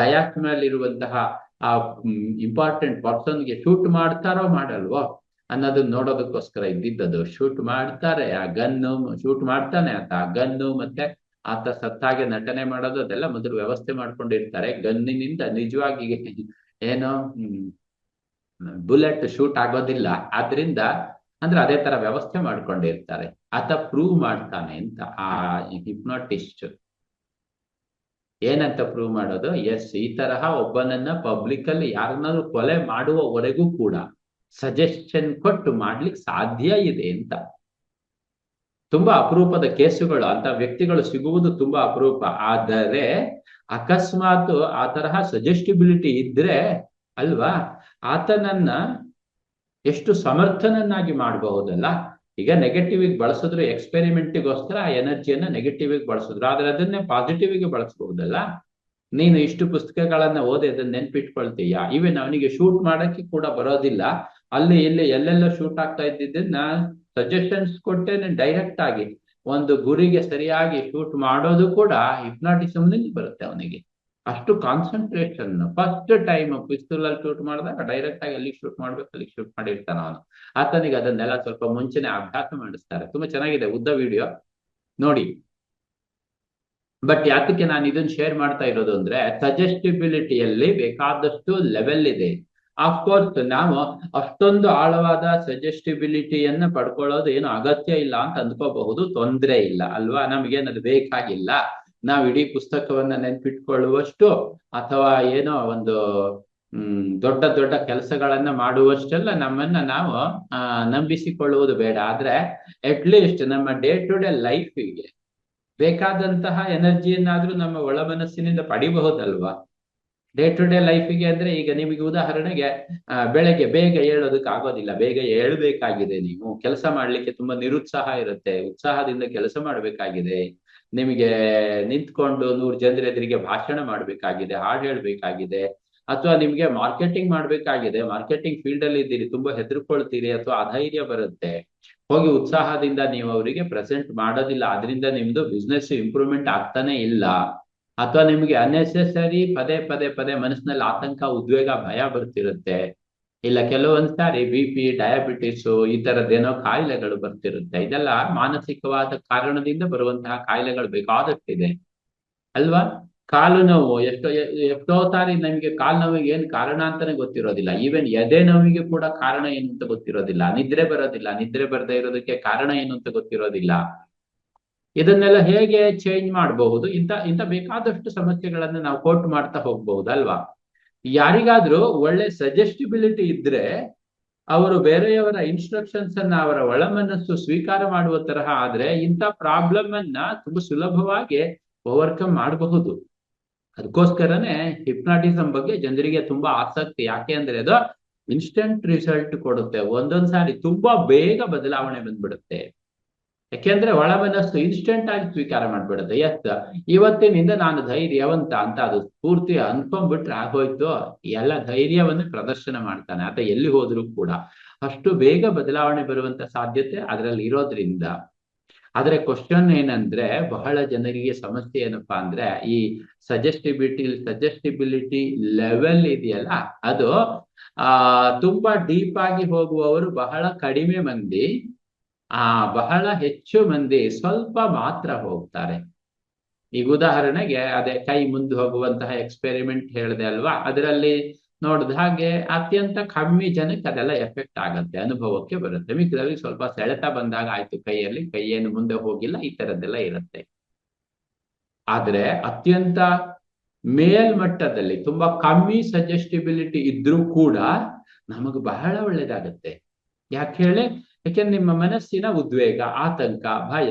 ಡಯಾಕ್ ಮೇಲೆ ಇರುವಂತಹ ಆ ಇಂಪಾರ್ಟೆಂಟ್ ಪರ್ಸನ್ಗೆ ಶೂಟ್ ಮಾಡ್ತಾರೋ ಮಾಡಲ್ವೋ? ಅನ್ನೋದನ್ನ ನೋಡೋದಕ್ಕೋಸ್ಕರ ಇದ್ದಿದ್ದದು ಶೂಟ್ ಮಾಡ್ತಾರೆ, ಆ ಗನ್ನು ಶೂಟ್ ಮಾಡ್ತಾನೆ, ಆತ ಆ ಗನ್ನು ಮತ್ತೆ ಆತ ಸತ್ತಾಗೆ ನಟನೆ ಮಾಡೋದು, ಅದೆಲ್ಲ ಮೊದಲು ವ್ಯವಸ್ಥೆ ಮಾಡ್ಕೊಂಡಿರ್ತಾರೆ. ಗನ್ನಿನಿಂದ ನಿಜವಾಗಿ ಏನು ಬುಲೆಟ್ ಶೂಟ್ ಆಗೋದಿಲ್ಲ. ಆದ್ರಿಂದ ಅಂದ್ರೆ ಅದೇ ತರ ವ್ಯವಸ್ಥೆ ಮಾಡ್ಕೊಂಡಿರ್ತಾರೆ. ಆತ ಪ್ರೂವ್ ಮಾಡ್ತಾನೆ ಅಂತ, ಆ ಹಿಪ್ನೋಟಿಸ್ಟ್. ಏನಂತ ಪ್ರೂವ್ ಮಾಡೋದು? ಎಸ್, ಈ ತರಹ ಒಬ್ಬನನ್ನ ಪಬ್ಲಿಕ್ ಅಲ್ಲಿ ಯಾರನ್ನಾದ್ರೂ ಕೊಲೆ ಮಾಡುವವರೆಗೂ ಕೂಡ ಸಜೆಷನ್ ಕೊಟ್ಟು ಮಾಡ್ಲಿಕ್ಕೆ ಸಾಧ್ಯ ಇದೆ ಅಂತ. ತುಂಬಾ ಅಪರೂಪದ ಕೇಸುಗಳು ಅಂತ ವ್ಯಕ್ತಿಗಳು ಸಿಗುವುದು ತುಂಬಾ ಅಪರೂಪ. ಆದರೆ ಅಕಸ್ಮಾತ್ ಆ ತರಹ ಸಜೆಸ್ಟಿಬಿಲಿಟಿ ಇದ್ರೆ ಅಲ್ವಾ? ಆತನನ್ನ ಎಷ್ಟು ಸಮರ್ಥನನ್ನಾಗಿ ಮಾಡಬಹುದಲ್ಲ? ಈಗ ನೆಗೆಟಿವ್ ಬಳಸಿದ್ರು ಎಕ್ಸ್ಪೆರಿಮೆಂಟಿಗೋಸ್ಕರ ಆ ಎನರ್ಜಿಯನ್ನ ನೆಗೆಟಿವ್ ಬಳಸಿದ್ರು. ಆದ್ರೆ ಅದನ್ನೇ ಪಾಸಿಟಿವ್ಗೆ ಬಳಸಬಹುದಲ್ಲ? ನೀನು ಇಷ್ಟು ಪುಸ್ತಕಗಳನ್ನ ಓದಿ ಅದನ್ನ ನೆನ್ಪಿಟ್ಕೊಳ್ತೀಯ? ಇವೆ ಅವನಿಗೆ ಶೂಟ್ ಮಾಡಕ್ಕೆ ಕೂಡ ಬರೋದಿಲ್ಲ. ಅಲ್ಲಿ ಇಲ್ಲಿ ಎಲ್ಲೆಲ್ಲ ಶೂಟ್ ಆಗ್ತಾ ಇದ್ದಿದ್ದನ್ನ ಸಜೆಷನ್ಸ್ ಕೊಟ್ಟೇನೆ ಡೈರೆಕ್ಟ್ ಆಗಿ ಒಂದು ಗುರಿಗೆ ಸರಿಯಾಗಿ ಶೂಟ್ ಮಾಡೋದು ಕೂಡ ಹಿಪ್ನಾಟಿಸಮ್ ಬರುತ್ತೆ ಅವನಿಗೆ. ಅಷ್ಟು ಕಾನ್ಸಂಟ್ರೇಷನ್ ಫಸ್ಟ್ ಟೈಮ್ ಪಿಸ್ತೂಲ್ ಅಲ್ಲಿ ಶೂಟ್ ಮಾಡಿದಾಗ ಡೈರೆಕ್ಟ್ ಆಗಿ ಅಲ್ಲಿಗೆ ಶೂಟ್ ಮಾಡ್ಬೇಕು, ಅಲ್ಲಿಗೆ ಶೂಟ್ ಮಾಡಿರ್ತಾನ ಅವನು. ಆತನಿಗೆ ಅದನ್ನೆಲ್ಲ ಸ್ವಲ್ಪ ಮುಂಚೆನೆ ಅಭ್ಯಾಸ ಮಾಡಿಸ್ತಾರೆ. ತುಂಬಾ ಚೆನ್ನಾಗಿದೆ ಉದ್ದ ವಿಡಿಯೋ ನೋಡಿ. ಬಟ್ ಯಾತಕ್ಕೆ ನಾನು ಇದನ್ನ ಶೇರ್ ಮಾಡ್ತಾ ಇರೋದು ಅಂದ್ರೆ ಸಜೆಸ್ಟಿಬಿಲಿಟಿಯಲ್ಲಿ ಬೇಕಾದಷ್ಟು ಲೆವೆಲ್ ಇದೆ. ಕೋರ್ಸ್ ನಾವು ಅಷ್ಟೊಂದು ಆಳವಾದ ಸಜೆಸ್ಟಿಬಿಲಿಟಿಯನ್ನ ಪಡ್ಕೊಳ್ಳೋದು ಏನು ಅಗತ್ಯ ಇಲ್ಲ ಅಂತ ಅಂದ್ಕೋಬಹುದು. ತೊಂದ್ರೆ ಇಲ್ಲ, ಅಲ್ವಾ? ನಮಗೇನದು ಬೇಕಾಗಿಲ್ಲ. ನಾವ್ ಇಡೀ ಪುಸ್ತಕವನ್ನ ನೆನ್ಪಿಟ್ಕೊಳ್ಳುವಷ್ಟು ಅಥವಾ ಏನೋ ಒಂದು ದೊಡ್ಡ ದೊಡ್ಡ ಕೆಲಸಗಳನ್ನ ಮಾಡುವಷ್ಟೆಲ್ಲ ನಮ್ಮನ್ನ ನಾವು, ಆ, ನಂಬಿಸಿಕೊಳ್ಳುವುದು ಬೇಡ. ಆದ್ರೆ ಅಟ್ ಲೀಸ್ಟ್ ನಮ್ಮ ಡೇ ಟು ಡೇ ಲೈಫಿಗೆ ಬೇಕಾದಂತಹ ಎನರ್ಜಿಯನ್ನಾದ್ರೂ ನಮ್ಮ ಒಳ ಮನಸ್ಸಿನಿಂದ ಪಡಿಬಹುದಲ್ವಾ? ಡೇ ಟು ಡೇ ಲೈಫಿಗೆ ಅಂದ್ರೆ ಈಗ ನಿಮಗೆ ಉದಾಹರಣೆಗೆ ಬೆಳಗ್ಗೆ ಬೇಗ ಹೇಳೋದಕ್ಕೆ ಆಗೋದಿಲ್ಲ. ಬೇಗ ಏಳ್ಬೇಕಾಗಿದೆ ನೀವು. ಕೆಲಸ ಮಾಡ್ಲಿಕ್ಕೆ ತುಂಬಾ ನಿರುತ್ಸಾಹ ಇರುತ್ತೆ. ಉತ್ಸಾಹದಿಂದ ಕೆಲಸ ಮಾಡ್ಬೇಕಾಗಿದೆ. ನಿಮಗೆ ನಿಂತ್ಕೊಂಡು ನೂರು ಜನರ ಎದುರಿಗೆ ಭಾಷಣ ಮಾಡ್ಬೇಕಾಗಿದೆ, ಹಾಡು ಹೇಳ್ಬೇಕಾಗಿದೆ, ಅಥವಾ ನಿಮ್ಗೆ ಮಾರ್ಕೆಟಿಂಗ್ ಮಾಡ್ಬೇಕಾಗಿದೆ. ಮಾರ್ಕೆಟಿಂಗ್ ಫೀಲ್ಡ್ ಅಲ್ಲಿ ಇದ್ದೀರಿ, ತುಂಬಾ ಹೆದರ್ಕೊಳ್ತೀರಿ ಅಥವಾ ಅಧೈರ್ಯ ಬರುತ್ತೆ. ಹೋಗಿ ಉತ್ಸಾಹದಿಂದ ನೀವು ಅವರಿಗೆ ಪ್ರೆಸೆಂಟ್ ಮಾಡೋದಿಲ್ಲ. ಅದರಿಂದ ನಿಮ್ದು ಬಿಸ್ನೆಸ್ ಇಂಪ್ರೂವ್ಮೆಂಟ್ ಆಗ್ತಾನೆ ಇಲ್ಲ. ಅಥವಾ ನಿಮಗೆ ಅನ್ನೆಸೆಸರಿ ಪದೇ ಪದೇ ಪದೇ ಮನಸ್ಸಿನಲ್ಲಿ ಆತಂಕ, ಉದ್ವೇಗ, ಭಯ ಬರ್ತಿರುತ್ತೆ. ಇಲ್ಲ ಕೆಲವೊಂದ್ ಸಾರಿ ಬಿ ಪಿ ಡಯಾಬಿಟಿಸ್ ಈ ತರದೇನೋ ಕಾಯಿಲೆಗಳು ಬರ್ತಿರುತ್ತೆ. ಇದೆಲ್ಲ ಮಾನಸಿಕವಾದ ಕಾರಣದಿಂದ ಬರುವಂತಹ ಕಾಯಿಲೆಗಳು ಬೇಕಾದಷ್ಟಿದೆ. ಅಲ್ವಾ? ಕಾಲು ನೋವು, ಎಷ್ಟೋ ಎಷ್ಟೋ ಸಾರಿ ನಮಗೆ ಕಾಲು ನೋವಿಗೆ ಏನ್ ಕಾರಣ ಅಂತಾನೆ ಗೊತ್ತಿರೋದಿಲ್ಲ. ಈವನ್ ಎದೆ ನೋವಿಗೆ ಕೂಡ ಕಾರಣ ಏನು ಅಂತ ಗೊತ್ತಿರೋದಿಲ್ಲ. ನಿದ್ರೆ ಬರೋದಿಲ್ಲ. ನಿದ್ರೆ ಬರದೇ ಇರೋದಕ್ಕೆ ಕಾರಣ ಏನು ಅಂತ ಗೊತ್ತಿರೋದಿಲ್ಲ. ಇದನ್ನೆಲ್ಲ ಹೇಗೆ ಚೇಂಜ್ ಮಾಡಬಹುದು? ಇಂತ ಇಂತ ಬೇಕಾದಷ್ಟು ಸಮಸ್ಯೆಗಳನ್ನ ನಾವು ಕೋಟ್ ಮಾಡ್ತಾ ಹೋಗ್ಬಹುದಲ್ವಾ? ಯಾರಿಗಾದ್ರೂ ಒಳ್ಳೆ ಸಜೆಸ್ಟಿಬಿಲಿಟಿ ಇದ್ರೆ ಅವರು ಬೇರೆಯವರ ಇನ್ಸ್ಟ್ರಕ್ಷನ್ಸ್ ಅನ್ನ ಅವರ ಒಳಮನಸ್ಸು ಸ್ವೀಕಾರ ಮಾಡುವ ತರಹ ಆದ್ರೆ ಇಂಥ ಪ್ರಾಬ್ಲಮ್ ಅನ್ನ ತುಂಬಾ ಸುಲಭವಾಗಿ ಓವರ್ಕಮ್ ಮಾಡಬಹುದು. ಅದಕ್ಕೋಸ್ಕರನೇ ಹಿಪ್ನಾಟಿಸಮ್ ಬಗ್ಗೆ ಜನರಿಗೆ ತುಂಬಾ ಆಸಕ್ತಿ. ಯಾಕೆ ಅಂದ್ರೆ ಅದು ಇನ್ಸ್ಟೆಂಟ್ ರಿಸಲ್ಟ್ ಕೊಡುತ್ತೆ. ಒಂದೊಂದ್ಸಾರಿ ತುಂಬಾ ಬೇಗ ಬದಲಾವಣೆ ಬಂದ್ಬಿಡುತ್ತೆ. ಯಾಕೆಂದ್ರೆ ಒಳ ಮನಸ್ಸು ಇನ್ಸ್ಟೆಂಟ್ ಆಗಿ ಸ್ವೀಕಾರ ಮಾಡ್ಬಿಡುತ್ತೆ. ಎಸ್, ಇವತ್ತಿನಿಂದ ನಾನು ಧೈರ್ಯವಂತ ಅಂತ ಅದು ಪೂರ್ತಿ ಅನ್ಕೊಂಡ್ಬಿಟ್ರೆ ಆಗೋಯ್ತು. ಎಲ್ಲ ಧೈರ್ಯವನ್ನು ಪ್ರದರ್ಶನ ಮಾಡ್ತಾನೆ. ಆತ ಎಲ್ಲಿ ಹೋದ್ರು ಕೂಡ ಅಷ್ಟು ಬೇಗ ಬದಲಾವಣೆ ಬರುವಂತ ಸಾಧ್ಯತೆ ಅದರಲ್ಲಿ ಇರೋದ್ರಿಂದ. ಆದ್ರೆ ಕ್ವಶನ್ ಏನಂದ್ರೆ ಬಹಳ ಜನರಿಗೆ ಸಮಸ್ಯೆ ಏನಪ್ಪಾ ಅಂದ್ರೆ ಈ ಸಜೆಸ್ಟಿಬಿಲಿಟಿ ಸಜೆಸ್ಟಿಬಿಲಿಟಿ ಲೆವೆಲ್ ಇದೆಯಲ್ಲ, ಅದು, ಆ, ತುಂಬಾ ಡೀಪ್ ಆಗಿ ಹೋಗುವವರು ಬಹಳ ಕಡಿಮೆ ಮಂದಿ. ಆ ಬಹಳ ಹೆಚ್ಚು ಮಂದಿ ಸ್ವಲ್ಪ ಮಾತ್ರ ಹೋಗ್ತಾರೆ. ಈಗ ಉದಾಹರಣೆಗೆ ಅದೇ ಕೈ ಮುಂದೆ ಹೋಗುವಂತಹ ಎಕ್ಸ್ಪೆರಿಮೆಂಟ್ ಹೇಳಿದೆ ಅಲ್ವಾ? ಅದರಲ್ಲಿ ನೋಡಿದ ಹಾಗೆ ಅತ್ಯಂತ ಕಮ್ಮಿ ಜನಕ್ಕೆ ಅದೆಲ್ಲ ಎಫೆಕ್ಟ್ ಆಗತ್ತೆ, ಅನುಭವಕ್ಕೆ ಬರುತ್ತೆ. ಮಿಕ್ಕದಲ್ಲಿ ಸ್ವಲ್ಪ ಸೆಳೆತ ಬಂದಾಗ ಆಯ್ತು ಕೈಯಲ್ಲಿ ಕೈಯೇನು ಮುಂದೆ ಹೋಗಿಲ್ಲ, ಈ ತರದ್ದೆಲ್ಲ ಇರುತ್ತೆ. ಆದ್ರೆ ಅತ್ಯಂತ ಮೇಲ್ಮಟ್ಟದಲ್ಲಿ ತುಂಬಾ ಕಮ್ಮಿ ಸಜೆಸ್ಟಿಬಿಲಿಟಿ ಇದ್ರೂ ಕೂಡ ನಮಗೆ ಬಹಳ ಒಳ್ಳೇದಾಗತ್ತೆ. ಯಾಕೆ ಹೇಳಿ? ಯಾಕೆಂದ್ರೆ ನಿಮ್ಮ ಮನಸ್ಸಿನ ಉದ್ವೇಗ, ಆತಂಕ, ಭಯ,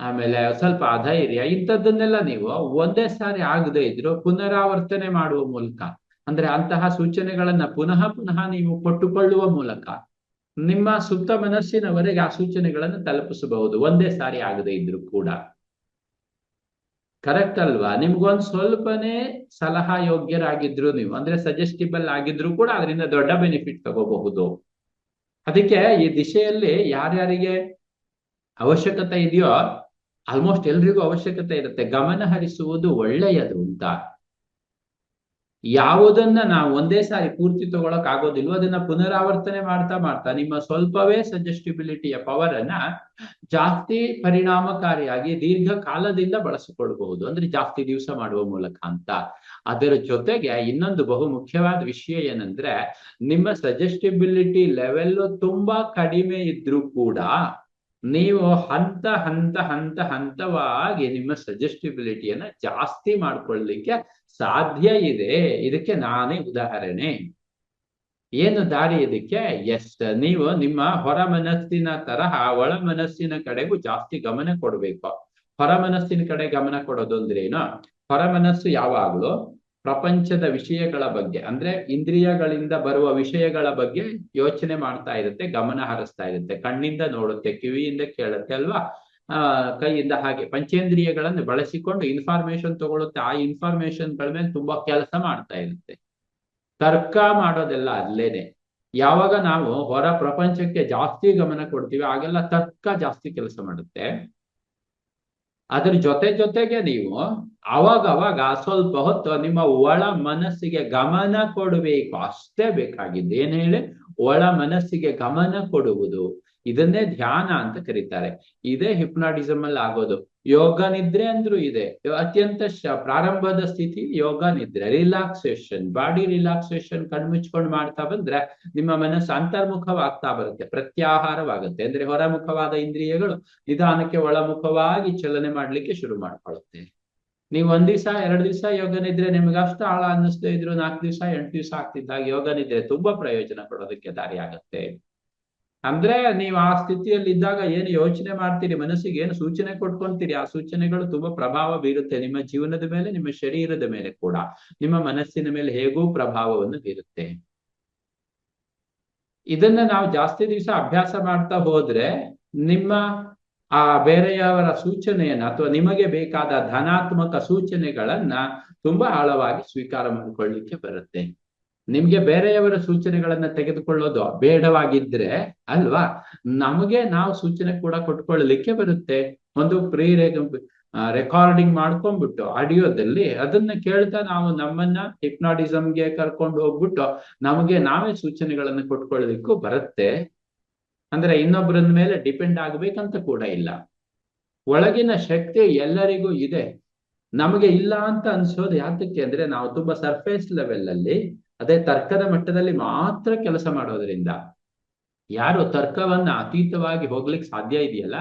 ಆಮೇಲೆ ಸ್ವಲ್ಪ ಅಧೈರ್ಯ, ಇಂಥದ್ದನ್ನೆಲ್ಲ ನೀವು ಒಂದೇ ಸಾರಿ ಆಗದೆ ಇದ್ರು ಪುನರಾವರ್ತನೆ ಮಾಡುವ ಮೂಲಕ, ಅಂದ್ರೆ ಅಂತಹ ಸೂಚನೆಗಳನ್ನ ಪುನಃ ಪುನಃ ನೀವು ಕೊಟ್ಟುಕೊಳ್ಳುವ ಮೂಲಕ ನಿಮ್ಮ ಸುತ್ತ ಮನಸ್ಸಿನವರೆಗೆ ಆ ಸೂಚನೆಗಳನ್ನು ತಲುಪಿಸಬಹುದು. ಒಂದೇ ಸಾರಿ ಆಗದೆ ಇದ್ರು ಕೂಡ. ಕರೆಕ್ಟ್ ಅಲ್ವಾ? ನಿಮ್ಗೊಂದ್ ಸ್ವಲ್ಪನೇ ಸಲಹಾ ಯೋಗ್ಯರಾಗಿದ್ರು ನೀವು, ಅಂದ್ರೆ ಸಜೆಸ್ಟಿಬಲ್ ಆಗಿದ್ರು ಕೂಡ ಅದರಿಂದ ದೊಡ್ಡ ಬೆನಿಫಿಟ್ ತಗೋಬಹುದು. ಅದಕ್ಕೆ ಈ ದಿಶೆಯಲ್ಲಿ ಯಾರ್ಯಾರಿಗೆ ಅವಶ್ಯಕತೆ ಇದೆಯೋ ಆಲ್ಮೋಸ್ಟ್ ಎಲ್ರಿಗೂ ಅವಶ್ಯಕತೆ ಇರುತ್ತೆ. ಗಮನ ಹರಿಸುವುದು ಒಳ್ಳೆಯದು ಅಂತ. ಯಾವುದನ್ನ ನಾವು ಒಂದೇ ಸಾರಿ ಪೂರ್ತಿ ತಗೊಳಕ್ ಆಗೋದಿಲ್ವೋ, ಅದನ್ನ ಪುನರಾವರ್ತನೆ ಮಾಡ್ತಾ ಮಾಡ್ತಾ ನಿಮ್ಮ ಸ್ವಲ್ಪವೇ ಸಜೆಸ್ಟಿಬಿಲಿಟಿಯ ಪವರ್ ಅನ್ನ ಜಾಸ್ತಿ ಪರಿಣಾಮಕಾರಿಯಾಗಿ ದೀರ್ಘ ಕಾಲದಿಂದ ಬಳಸಿಕೊಳ್ಬಹುದು. ಅಂದ್ರೆ ಜಾಸ್ತಿ ದಿವಸ ಮಾಡುವ ಮೂಲಕ ಅಂತ. ಅದರ ಜೊತೆಗೆ ಇನ್ನೊಂದು ಬಹು ಮುಖ್ಯವಾದ ವಿಷಯ ಏನಂದ್ರೆ, ನಿಮ್ಮ ಸಜೆಸ್ಟಿಬಿಲಿಟಿ ಲೆವೆಲ್ ತುಂಬಾ ಕಡಿಮೆ ಇದ್ರೂ ಕೂಡ ನೀವು ಹಂತ ಹಂತ ಹಂತ, ಹಂತವಾಗಿ ನಿಮ್ಮ ಸಜೆಸ್ಟಿಬಿಲಿಟಿಯನ್ನ ಜಾಸ್ತಿ ಮಾಡ್ಕೊಳ್ಳಿಕ್ಕೆ ಸಾಧ್ಯ ಇದೆ. ಇದಕ್ಕೆ ನಾನೇ ಉದಾಹರಣೆ. ಏನು ದಾರಿ ಇದಕ್ಕೆ? ಎಸ್ ನೀವು ನಿಮ್ಮ ಹೊರ ಮನಸ್ಸಿನ ತರಹ ಒಳ ಮನಸ್ಸಿನ ಕಡೆಗೂ ಜಾಸ್ತಿ ಗಮನ ಕೊಡ್ಬೇಕು. ಹೊರ ಮನಸ್ಸಿನ ಕಡೆ ಗಮನ ಕೊಡೋದು ಅಂದ್ರೇನು ಹೊರ ಮನಸ್ಸು ಯಾವಾಗ್ಲೂ ಪ್ರಪಂಚದ ವಿಷಯಗಳ ಬಗ್ಗೆ, ಅಂದ್ರೆ ಇಂದ್ರಿಯಗಳಿಂದ ಬರುವ ವಿಷಯಗಳ ಬಗ್ಗೆ ಯೋಚನೆ ಮಾಡ್ತಾ ಇರುತ್ತೆ, ಗಮನ ಹರಿಸ್ತಾ ಇರುತ್ತೆ. ಕಣ್ಣಿಂದ ನೋಡುತ್ತೆ, ಕಿವಿಯಿಂದ ಕೇಳುತ್ತೆ ಅಲ್ವಾ? ಆ, ಕೈಯಿಂದ ಹಾಗೆ. ಪಂಚೇಂದ್ರಿಯಗಳನ್ನು ಬಳಸಿಕೊಂಡು ಇನ್ಫಾರ್ಮೇಶನ್ ತಗೊಳುತ್ತೆ ಆ ಇನ್ಫಾರ್ಮೇಶನ್ಗಳ ಮೇಲೆ ತುಂಬಾ ಕೆಲಸ ಮಾಡ್ತಾ ಇರುತ್ತೆ. ತರ್ಕ ಮಾಡೋದೆಲ್ಲ ಅಲ್ಲೇನೆ. ಯಾವಾಗ ನಾವು ಹೊರ ಪ್ರಪಂಚಕ್ಕೆ ಜಾಸ್ತಿ ಗಮನ ಕೊಡ್ತೀವಿ ಆಗೆಲ್ಲ ತರ್ಕ ಜಾಸ್ತಿ ಕೆಲಸ ಮಾಡುತ್ತೆ. ಅದ್ರ ಜೊತೆ ಜೊತೆಗೆ ನೀವು ಅವಾಗ ಅವಾಗ ಸ್ವಲ್ಪ ಹೊತ್ತು ನಿಮ್ಮ ಒಳ ಮನಸ್ಸಿಗೆ ಗಮನ ಕೊಡಬೇಕು. ಅಷ್ಟೇ ಬೇಕಾಗಿದ್ದು. ಏನ್ ಹೇಳಿ? ಒಳ ಮನಸ್ಸಿಗೆ ಗಮನ ಕೊಡುವುದು. ಇದನ್ನೇ ಧ್ಯಾನ ಅಂತ ಕರೀತಾರೆ. ಇದೇ ಹಿಪ್ನಾಟಿಸಮ್ ಅಲ್ಲಿ ಆಗೋದು. ಯೋಗ ನಿದ್ರೆ ಅಂದ್ರೂ ಇದೆ. ಅತ್ಯಂತ ಪ್ರಾರಂಭದ ಸ್ಥಿತಿ ಯೋಗ ನಿದ್ರೆ ರಿಲ್ಯಾಕ್ಸೇಷನ್ ಬಾಡಿ ರಿಲ್ಯಾಕ್ಸೇಷನ್ ಕಣ್ಮುಚ್ಕೊಂಡು ಮಾಡ್ತಾ ಬಂದ್ರೆ ನಿಮ್ಮ ಮನಸ್ಸು ಅಂತರ್ಮುಖವಾಗ್ತಾ ಬರುತ್ತೆ, ಪ್ರತ್ಯಾಹಾರವಾಗುತ್ತೆ. ಅಂದ್ರೆ ಹೊರಮುಖವಾದ ಇಂದ್ರಿಯಗಳು ನಿಧಾನಕ್ಕೆ ಒಳಮುಖವಾಗಿ ಚಲನೆ ಮಾಡ್ಲಿಕ್ಕೆ ಶುರು ಮಾಡ್ಕೊಳ್ಳುತ್ತೆ. ನೀವು ಒಂದ್ ದಿವಸ, ಎರಡು ದಿವಸ ಯೋಗ ನಿದ್ರೆ ನಿಮ್ಗೆ ಅಷ್ಟು ಆಳ ಅನ್ನಿಸ್ತಾ ಇದ್ರು ನಾಲ್ಕು ದಿವಸ, ಎಂಟು ದಿವಸ ಆಗ್ತಿದ್ದಾಗ ಯೋಗ ನಿದ್ರೆ ತುಂಬಾ ಪ್ರಯೋಜನ ಕೊಡೋದಕ್ಕೆ ದಾರಿ ಆಗತ್ತೆ ಅಂದ್ರೆ ನೀವು ಆ ಸ್ಥಿತಿಯಲ್ಲಿ ಇದ್ದಾಗ ಏನು ಯೋಚನೆ ಮಾಡ್ತೀರಿ? ಮನಸ್ಸಿಗೆ ಏನು ಸೂಚನೆ ಕೊಟ್ಕೊಂತೀರಿ? ಆ ಸೂಚನೆಗಳು ತುಂಬಾ ಪ್ರಭಾವ ಬೀರುತ್ತೆ. ನಿಮ್ಮ ಜೀವನದ ಮೇಲೆ, ನಿಮ್ಮ ಶರೀರದ ಮೇಲೆ ಕೂಡ. ನಿಮ್ಮ ಮನಸ್ಸಿನ ಮೇಲೆ ಹೇಗೂ ಪ್ರಭಾವವನ್ನು ಬೀರುತ್ತೆ. ಇದನ್ನ ನಾವು ಜಾಸ್ತಿ ದಿವಸ ಅಭ್ಯಾಸ ಮಾಡ್ತಾ ಹೋದ್ರೆ ನಿಮ್ಮ ಆ ಬೇರೆಯವರ ಸೂಚನೆಯನ್ನ ಅಥವಾ ನಿಮಗೆ ಬೇಕಾದ ಧನಾತ್ಮಕ ಸೂಚನೆಗಳನ್ನ ತುಂಬಾ ಆಳವಾಗಿ ಸ್ವೀಕಾರ ಮಾಡಿಕೊಳ್ಳಿಕ್ಕೆ ಬರುತ್ತೆ. ನಿಮ್ಗೆ ಬೇರೆಯವರ ಸೂಚನೆಗಳನ್ನ ತೆಗೆದುಕೊಳ್ಳೋದು ಬೇಡವಾಗಿದ್ರೆ ಅಲ್ವಾ? ನಮಗೆ ನಾವು ಸೂಚನೆ ಕೂಡ ಕೊಟ್ಕೊಳ್ಳಲಿಕ್ಕೆ ಬರುತ್ತೆ. ಒಂದು ಪ್ರೀ ರೆಕಾರ್ಡಿಂಗ್ ಮಾಡ್ಕೊಂಡ್ಬಿಟ್ಟು ಆಡಿಯೋದಲ್ಲಿ ಅದನ್ನ ಕೇಳ್ತಾ ನಾವು ನಮ್ಮನ್ನ ಹಿಪ್ನಾಟಿಸಮ್ಗೆ ಕರ್ಕೊಂಡು ಹೋಗ್ಬಿಟ್ಟು ನಮಗೆ ನಾವೇ ಸೂಚನೆಗಳನ್ನು ಕೊಟ್ಕೊಳ್ಳಲಿಕ್ಕೂ ಬರುತ್ತೆ. ಅಂದ್ರೆ ಇನ್ನೊಬ್ಬರ ಮೇಲೆ ಡಿಪೆಂಡ್ ಆಗ್ಬೇಕಂತ ಕೂಡ ಇಲ್ಲ. ಒಳಗಿನ ಶಕ್ತಿ ಎಲ್ಲರಿಗೂ ಇದೆ. ನಮಗೆ ಇಲ್ಲ ಅಂತ ಅನ್ಸೋದು ಯಾತಕ್ಕೆ ಅಂದ್ರೆ ನಾವು ತುಂಬಾ ಸರ್ಫೇಸ್ ಲೆವೆಲ್ ಅಲ್ಲಿ ಅದೇ ತರ್ಕದ ಮಟ್ಟದಲ್ಲಿ ಮಾತ್ರ ಕೆಲಸ ಮಾಡೋದ್ರಿಂದ ಯಾರು ತರ್ಕವನ್ನ ಅತೀತವಾಗಿ ಹೋಗ್ಲಿಕ್ಕೆ ಸಾಧ್ಯ ಇದೆಯಲ್ಲ?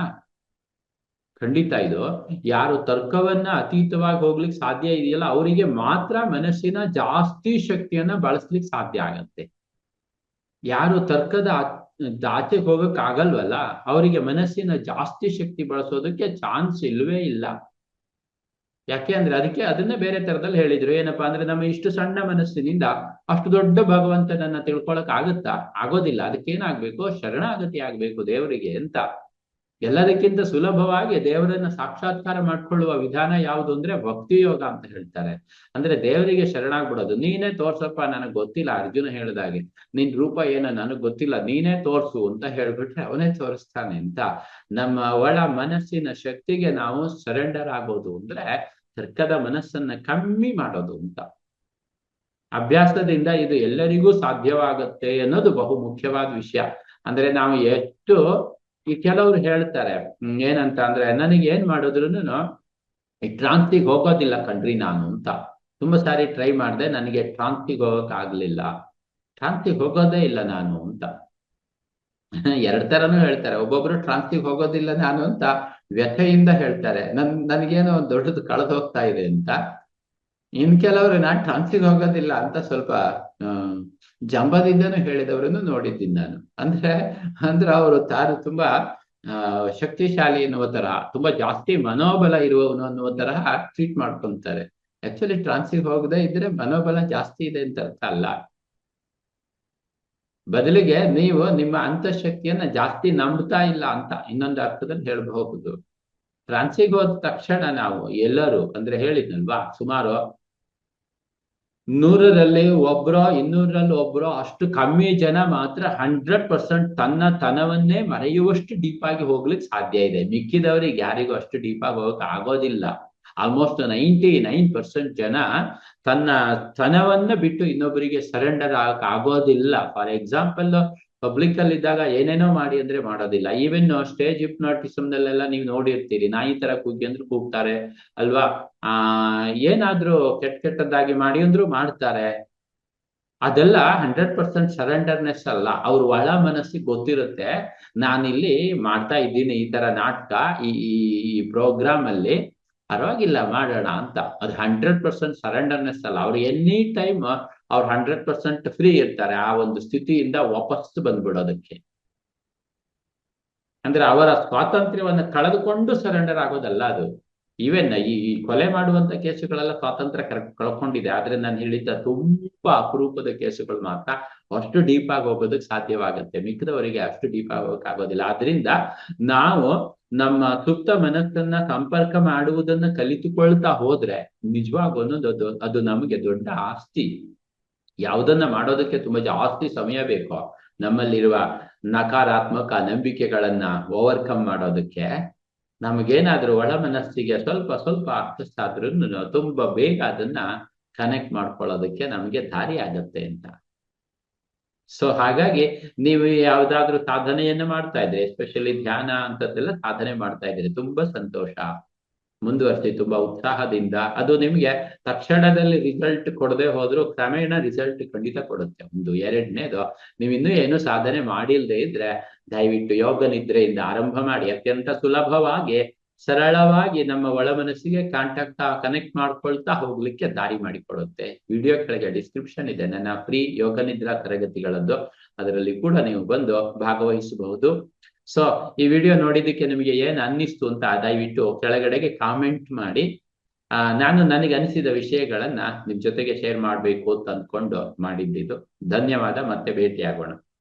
ಖಂಡಿತ ಇದು. ಯಾರು ತರ್ಕವನ್ನ ಅತೀತವಾಗಿ ಹೋಗ್ಲಿಕ್ಕೆ ಸಾಧ್ಯ ಇದೆಯಲ್ಲ, ಅವರಿಗೆ ಮಾತ್ರ ಮನಸ್ಸಿನ ಜಾಸ್ತಿ ಶಕ್ತಿಯನ್ನ ಬಳಸ್ಲಿಕ್ಕೆ ಸಾಧ್ಯ ಆಗತ್ತೆ. ಯಾರು ತರ್ಕದ ಆಚೆಗೆ ಹೋಗಕ್ ಆಗಲ್ವಲ್ಲ ಅವರಿಗೆ ಮನಸ್ಸಿನ ಜಾಸ್ತಿ ಶಕ್ತಿ ಬಳಸೋದಕ್ಕೆ ಚಾನ್ಸ್ ಇಲ್ವೇ ಇಲ್ಲ. ಯಾಕೆ ಅಂದ್ರೆ ಅದಕ್ಕೆ ಅದನ್ನ ಬೇರೆ ತರದಲ್ಲಿ ಹೇಳಿದ್ರು. ಏನಪ್ಪಾ ಅಂದ್ರೆ ನಮ್ಮ ಇಷ್ಟು ಸಣ್ಣ ಮನಸ್ಸಿನಿಂದ ಅಷ್ಟು ದೊಡ್ಡ ಭಗವಂತನನ್ನ ತಿಳ್ಕೊಳಕ್ ಆಗುತ್ತಾ? ಆಗೋದಿಲ್ಲ. ಅದಕ್ಕೇನಾಗ್ಬೇಕು? ಶರಣಾಗತಿ ಆಗ್ಬೇಕು ದೇವರಿಗೆ ಅಂತ. ಎಲ್ಲದಕ್ಕಿಂತ ಸುಲಭವಾಗಿ ದೇವರನ್ನ ಸಾಕ್ಷಾತ್ಕಾರ ಮಾಡ್ಕೊಳ್ಳುವ ವಿಧಾನ ಯಾವುದು ಅಂದ್ರೆ ಭಕ್ತಿ ಯೋಗ ಅಂತ ಹೇಳ್ತಾರೆ. ಅಂದ್ರೆ ದೇವರಿಗೆ ಶರಣಾಗ್ಬಿಡೋದು. ನೀನೇ ತೋರ್ಸಪ್ಪ, ನನಗ್ ಗೊತ್ತಿಲ್ಲ. ಅರ್ಜುನ ಹೇಳ್ದಾಗೆ, ನಿನ್ ರೂಪ ಏನ? ನನಗ್ ಗೊತ್ತಿಲ್ಲ. ನೀನೇ ತೋರ್ಸು ಅಂತ ಹೇಳ್ಬಿಟ್ರೆ ಅವನೇ ತೋರಿಸ್ತಾನೆ ಅಂತ. ನಮ್ಮ ಒಳ ಮನಸ್ಸಿನ ಶಕ್ತಿಗೆ ನಾವು ಸರೆಂಡರ್ ಆಗೋದು ಅಂದ್ರೆ ತರ್ಕದ ಮನಸ್ಸನ್ನ ಕಮ್ಮಿ ಮಾಡೋದು ಅಂತ. ಅಭ್ಯಾಸದಿಂದ ಇದು ಎಲ್ಲರಿಗೂ ಸಾಧ್ಯವಾಗುತ್ತೆ ಅನ್ನೋದು ಬಹು ಮುಖ್ಯವಾದ ವಿಷಯ. ಅಂದ್ರೆ ನಾವು ಎಷ್ಟು, ಈ ಕೆಲವರು ಹೇಳ್ತಾರೆ ಏನಂತ ಅಂದ್ರೆ ನನಗೆ ಏನ್ ಮಾಡಿದ್ರು ಈ ಟ್ರಾನ್ಸ್ಗೆ ಹೋಗೋದಿಲ್ಲ ಕಣ್ರಿ ನಾನು ಅಂತ. ತುಂಬಾ ಸಾರಿ ಟ್ರೈ ಮಾಡಿದೆ, ನನಗೆ ಟ್ರಾನ್ಸ್ಗೆ ಹೋಗಕ್ ಆಗ್ಲಿಲ್ಲ. ಟ್ರಾನ್ಸ್ಗೆ ಹೋಗೋದೇ ಇಲ್ಲ ನಾನು ಅಂತ. <laughs> ಎರಡ್ ತರನು ಹೇಳ್ತಾರೆ, ಒಬ್ಬೊಬ್ರು ಟ್ರಾನ್ಸ್ಗೆ ಹೋಗೋದಿಲ್ಲ ನಾನು ಅಂತ. ವ್ಯಥೆಯಿಂದ ಹೇಳ್ತಾರೆ, ನನ್, ನನಗೇನೋ ದೊಡ್ಡದು ಕಳೆದು ಹೋಗ್ತಾ ಇದೆ ಅಂತ. ಇನ್ ಕೆಲವರು ನಾನ್ ಟ್ರಾನ್ಸಿಗೆ ಹೋಗೋದಿಲ್ಲ ಅಂತ ಸ್ವಲ್ಪ ಜಂಬದಿಂದನೂ ಹೇಳಿದವರನ್ನು ನೋಡಿದ್ದೀನಿ ನಾನು. ಅಂದ್ರೆ ಅಂದ್ರೆ ಅವರು ತಾನು ತುಂಬಾ ಶಕ್ತಿಶಾಲಿ ಎನ್ನುವ ತರ ತುಂಬಾ ಜಾಸ್ತಿ ಮನೋಬಲ ಇರುವವನು ಅನ್ನುವ ತರಹ ಟ್ರೀಟ್ ಮಾಡ್ಕೊಂತಾರೆ. ಆಕ್ಚುಲಿ ಟ್ರಾನ್ಸಿಗೆ ಹೋಗದೆ ಇದ್ರೆ ಮನೋಬಲ ಜಾಸ್ತಿ ಇದೆ ಅಂತ ಅರ್ಥ ಅಲ್ಲ. ಬದಲಿಗೆ ನೀವು ನಿಮ್ಮ ಅಂತಃಶಕ್ತಿಯನ್ನ ಜಾಸ್ತಿ ನಂಬ್ತಾ ಇಲ್ಲ ಅಂತ ಇನ್ನೊಂದು ಅರ್ಥದಲ್ಲಿ ಹೇಳಬಹುದು. ಫ್ರಾನ್ಸಿಗೆ ಹೋದ ತಕ್ಷಣ ನಾವು ಎಲ್ಲರೂ, ಅಂದ್ರೆ ಹೇಳಿದ್ನಲ್ವಾ, ಸುಮಾರು ನೂರರಲ್ಲಿ ಒಬ್ರೋ ಇನ್ನೂರಲ್ಲಿ ಒಬ್ರೋ, ಅಷ್ಟು ಕಮ್ಮಿ ಜನ ಮಾತ್ರ ಹಂಡ್ರೆಡ್ ಪರ್ಸೆಂಟ್ ತನ್ನ ತನವನ್ನೇ ಮರೆಯುವಷ್ಟು ಡೀಪ್ ಆಗಿ ಹೋಗ್ಲಿಕ್ಕೆ ಸಾಧ್ಯ ಇದೆ. ಮಿಕ್ಕಿದವರಿಗೆ ಯಾರಿಗೂ ಅಷ್ಟು ಡೀಪ್ ಆಗಿ ಹೋಗಕ್ ಆಗೋದಿಲ್ಲ. ಆಲ್ಮೋಸ್ಟ್ ನೈಂಟಿ ನೈನ್ ಪರ್ಸೆಂಟ್ ಜನ ತನ್ನ ತನವನ್ನ ಬಿಟ್ಟು ಇನ್ನೊಬ್ಬರಿಗೆ ಸರೆಂಡರ್ ಆಗೋದಿಲ್ಲ. ಫಾರ್ ಎಕ್ಸಾಂಪಲ್ ಪಬ್ಲಿಕ್ ಅಲ್ಲಿ ಇದ್ದಾಗ ಏನೇನೋ ಮಾಡಿ ಅಂದ್ರೆ ಮಾಡೋದಿಲ್ಲ. ಈವನ್ ಸ್ಟೇಜ್ ಹಿಪ್ನಾಟಿಸಮ್ ನಲ್ಲೆಲ್ಲ ನೀವು ನೋಡಿರ್ತೀರಿ. ನಾಯಿ ತರ ಕೂಗಿ ಅಂದ್ರೆ ಕೂಗ್ತಾರೆ. ಅಲ್ವಾ? ಆ, ಏನಾದ್ರೂ ಕೆಟ್ಟ ಕೆಟ್ಟದ್ದಾಗಿ ಮಾಡಿ ಅಂದ್ರು ಮಾಡ್ತಾರೆ. ಅದೆಲ್ಲ ಹಂಡ್ರೆಡ್ ಪರ್ಸೆಂಟ್ ಸರೆಂಡರ್ನೆಸ್ ಅಲ್ಲ. ಅವ್ರ ಒಳ ಮನಸ್ಸಿಗೆ ಗೊತ್ತಿರುತ್ತೆ. ನಾನಿಲ್ಲಿ ಮಾಡ್ತಾ ಇದ್ದೀನಿ ಈ ತರ ನಾಟಕ. ಈ ಈ ಪ್ರೋಗ್ರಾಮ್ ಅಲ್ಲಿ ಪರವಾಗಿಲ್ಲ ಮಾಡೋಣ ಅಂತ. ಅದು ಹಂಡ್ರೆಡ್ ಪರ್ಸೆಂಟ್ ಸರೆಂಡರ್ನೆಸ್ ಅಲ್ಲ. ಅವ್ರು ಎನಿ ಟೈಮ್ ಅವ್ರು ಹಂಡ್ರೆಡ್ ಪರ್ಸೆಂಟ್ ಫ್ರೀ ಇರ್ತಾರೆ. ಆ ಒಂದು ಸ್ಥಿತಿಯಿಂದ ವಾಪಸ್ ಬಂದ್ಬಿಡೋದಕ್ಕೆ. ಅಂದ್ರೆ ಅವರ ಸ್ವಾತಂತ್ರ್ಯವನ್ನ ಕಳೆದುಕೊಂಡು ಸರೆಂಡರ್ ಆಗೋದಲ್ಲ ಅದು. ಈವೆನ್ ಈ ಕೊಲೆ ಮಾಡುವಂತ ಕೇಸುಗಳೆಲ್ಲ ಸ್ವಾತಂತ್ರ್ಯ ಕಳ್ಕೊಂಡಿದೆ. ಆದ್ರೆ ನಾನು ಹೇಳಿದ್ದ ತುಂಬಾ ಅಪರೂಪದ ಕೇಸುಗಳು ಮಾತ್ರ ಅಷ್ಟು ಡೀಪ್ ಆಗಿ ಹೋಗೋದಕ್ಕೆ ಸಾಧ್ಯವಾಗುತ್ತೆ. ಮಿಕ್ಕದವರಿಗೆ ಅಷ್ಟು ಡೀಪ್ ಆಗೋಕ್ ಆಗೋದಿಲ್ಲ. ಆದ್ರಿಂದ ನಾವು ನಮ್ಮ ಸುಪ್ತ ಮನಸ್ಸನ್ನ ಸಂಪರ್ಕ ಮಾಡುವುದನ್ನ ಕಲಿತುಕೊಳ್ತಾ ಹೋದ್ರೆ ನಿಜವಾಗ ಒಂದೊಂದು ಅದು ನಮಗೆ ದೊಡ್ಡ ಆಸ್ತಿ. ಯಾವುದನ್ನ ಮಾಡೋದಕ್ಕೆ ತುಂಬಾ ಜಾಸ್ತಿ ಸಮಯ ಬೇಕೋ, ನಮ್ಮಲ್ಲಿರುವ ನಕಾರಾತ್ಮಕ ನಂಬಿಕೆಗಳನ್ನ ಓವರ್ಕಮ್ ಮಾಡೋದಕ್ಕೆ ನಮಗೇನಾದ್ರೂ ಒಳ ಮನಸ್ಸಿಗೆ ಸ್ವಲ್ಪ ಸ್ವಲ್ಪ ಅರ್ಥಸ್ಥಾದ್ರೂ ತುಂಬಾ ಬೇಗ ಅದನ್ನ ಕನೆಕ್ಟ್ ಮಾಡ್ಕೊಳ್ಳೋದಕ್ಕೆ ನಮಗೆ ದಾರಿ ಆಗತ್ತೆ ಅಂತ. ಸೊ ಹಾಗಾಗಿ ನೀವು ಯಾವ್ದಾದ್ರು ಸಾಧನೆಯನ್ನ ಮಾಡ್ತಾ ಇದ್ರೆ ಎಸ್ಪೆಷಲಿ ಧ್ಯಾನ ಅಂತದ್ದೆಲ್ಲ ಸಾಧನೆ ಮಾಡ್ತಾ ಇದ್ರೆ ತುಂಬಾ ಸಂತೋಷ. ಮುಂದುವರಿಸಿ ತುಂಬಾ ಉತ್ಸಾಹದಿಂದ. ಅದು ನಿಮ್ಗೆ ತಕ್ಷಣದಲ್ಲಿ ರಿಸಲ್ಟ್ ಕೊಡದೆ ಹೋದ್ರು ಕ್ರಮೇಣ ರಿಸಲ್ಟ್ ಖಂಡಿತ ಕೊಡುತ್ತೆ. ಒಂದು, ಎರಡನೇದು, ನೀವು ಇನ್ನೂ ಏನು ಸಾಧನೆ ಮಾಡಿಲ್ದೇ ಇದ್ರೆ ದಯವಿಟ್ಟು ಯೋಗ ನಿದ್ರೆಯಿಂದ ಆರಂಭ ಮಾಡಿ. ಅತ್ಯಂತ ಸುಲಭವಾಗಿ ಸರಳವಾಗಿ ನಮ್ಮ ಒಳ ಮನಸ್ಸಿಗೆ ಕಾಂಟ್ಯಾಕ್ಟ್ ಕನೆಕ್ಟ್ ಮಾಡ್ಕೊಳ್ತಾ ಹೋಗ್ಲಿಕ್ಕೆ ದಾರಿ ಮಾಡಿಕೊಡುತ್ತೆ. ವಿಡಿಯೋ ಕೆಳಗೆ ಡಿಸ್ಕ್ರಿಪ್ಷನ್ ಇದೆ. ನನ್ನ ಫ್ರೀ ಯೋಗ ನಿದ್ರಾ ತರಗತಿಗಳದ್ದು. ಅದರಲ್ಲಿ ಕೂಡ ನೀವು ಬಂದು ಭಾಗವಹಿಸಬಹುದು. ಸೊ ಈ ವಿಡಿಯೋ ನೋಡಿದ್ದಕ್ಕೆ ನಿಮಗೆ ಏನ್ ಅನ್ನಿಸ್ತು ಅಂತ ದಯವಿಟ್ಟು ಕೆಳಗಡೆಗೆ ಕಾಮೆಂಟ್ ಮಾಡಿ. ಆ, ನಾನು ನನಗೆ ಅನಿಸಿದ ವಿಷಯಗಳನ್ನ ನಿಮ್ ಜೊತೆಗೆ ಶೇರ್ ಮಾಡ್ಬೇಕು ಅಂತ ಅಂದ್ಕೊಂಡು ಮಾಡಿದ್ದಿದ್ದು ಧನ್ಯವಾದ. ಮತ್ತೆ ಭೇಟಿಯಾಗೋಣ.